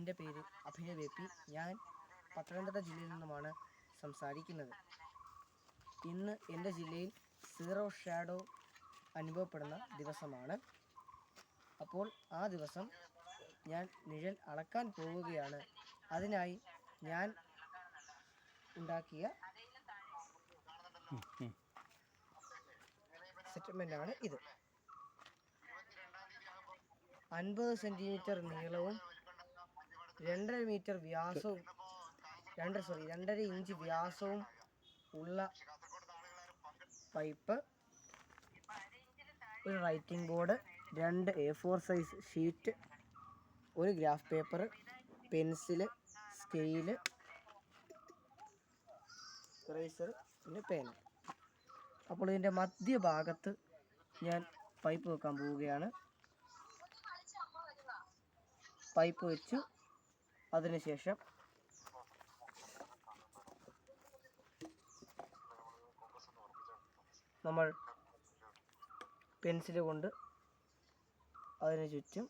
എന്റെ പേര് Abhinav A P. ഞാൻ പത്തനംതിട്ട ജില്ലയിൽ നിന്നുമാണ് സംസാരിക്കുന്നത്. ഇന്ന് എന്റെ ജില്ലയിൽ സീറോ ഷാഡോ അനുഭവപ്പെടുന്ന ദിവസമാണ്. അപ്പോൾ ആ ദിവസം ഞാൻ നിഴൽ അളക്കാൻ പോവുകയാണ്. അതിനായി ഞാൻ ഉണ്ടാക്കിയ സെറ്റിൽമെന്റാണ് ഇത്. അൻപത് സെന്റിമീറ്റർ നീളവും രണ്ടര മീറ്റർ വ്യാസവും രണ്ടര സോറി രണ്ടര ഇഞ്ച് വ്യാസവും ഉള്ള പൈപ്പ് ഒരു റൈറ്റിംഗ് ബോർഡ് രണ്ട് എ ഫോർ സൈസ് ഷീറ്റ് ഒരു graph paper pencil scale eraser പിന്നെ പേന അപ്പോൾ ഇതിന്റെ മധ്യഭാഗത്ത് ഞാൻ പൈപ്പ് വെക്കാൻ പോവുകയാണ്. പൈപ്പ് വെച്ചു. അതിനുശേഷം നമ്മൾ പെൻസിൽ കൊണ്ട് അതിന് ചുറ്റും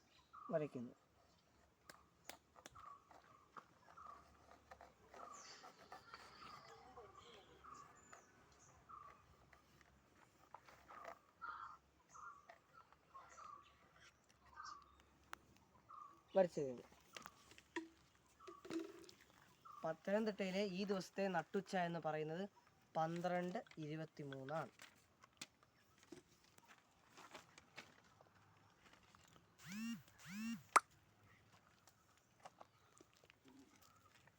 വരയ്ക്കുന്നു. വരച്ചു കഴിഞ്ഞു. പത്തനംതിട്ടയിലെ ഈ ദിവസത്തെ നട്ടുച്ച എന്ന് പറയുന്നത് പന്ത്രണ്ട് ഇരുപത്തി മൂന്നാണ്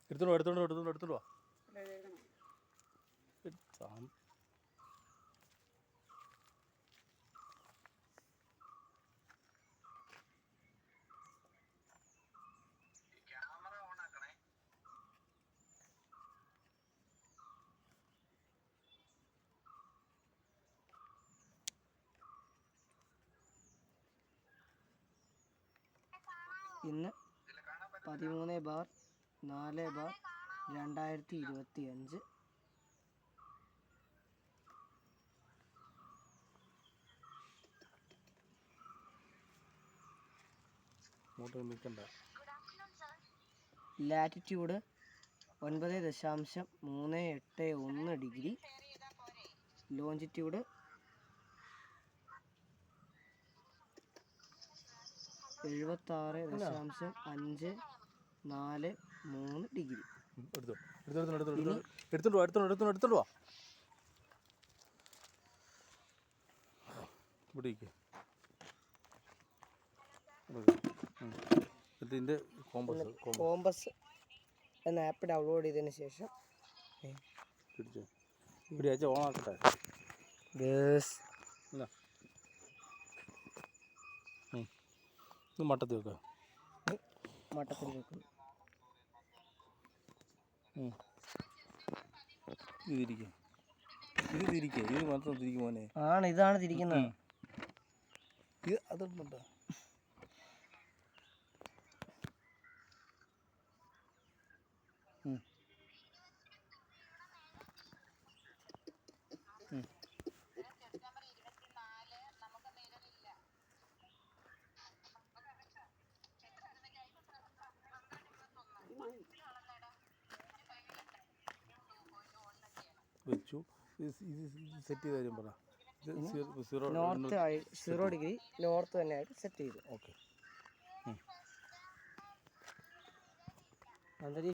എടുത്തോളൂ എടുത്തോളൂ എടുത്തോളൂ എടുത്തോളൂ ഇന്ന് പതിമൂന്ന് ബാർ നാല് ബാർ രണ്ടായിരത്തി ഇരുപത്തി അഞ്ച് ലാറ്റിറ്റ്യൂഡ് ഒൻപത് ദശാംശം മൂന്ന് എട്ട് ഒന്ന് ഡിഗ്രി. ലോഞ്ചിറ്റ്യൂഡ് എഴുപത്താറ് ദശാംശം അഞ്ച് നാല് മൂന്ന് ഡിഗ്രി. എടുത്തോ. എടുത്തോ എടുത്തോ എടുത്തോ എടുത്തോണ്ട് വാ എടുത്തോണ്ട് എടുത്തോണ്ട് എടുത്തോണ്ട് വാ. ഇവിടെ ഇരിക്ക്. ഇവിടെ ഇരിക്ക്. ഇതിന്റെ കോമ്പസ്. എന്ന ആപ്പ് ഡൗൺലോഡ് ചെയ്തതിന് ശേഷം. പിടിച്ചോ. ഇവിടെ അയച്ച ഓണാക്കട്ടെ. ഇത് മട്ടത്തിൽ വെക്കുക മട്ടത്തിൽ വെക്കുക. ഇത് തിരിക്കുക ഇത് തിരിക്കുക ഇത് മാത്രം തിരിക്കും മോനെ. ആണ് ഇതാണ് തിരിക്കുന്നത് ഇത് അതുണ്ടോ വെച്ചു. സെറ്റ് ചെയ്ത് കാര്യം പറ. നോർത്ത് ആയി സീറോ ഡിഗ്രി നോർത്ത് തന്നെ ആയിട്ട് സെറ്റ് ചെയ്തു. ഓക്കെ. അന്തരീക്ഷ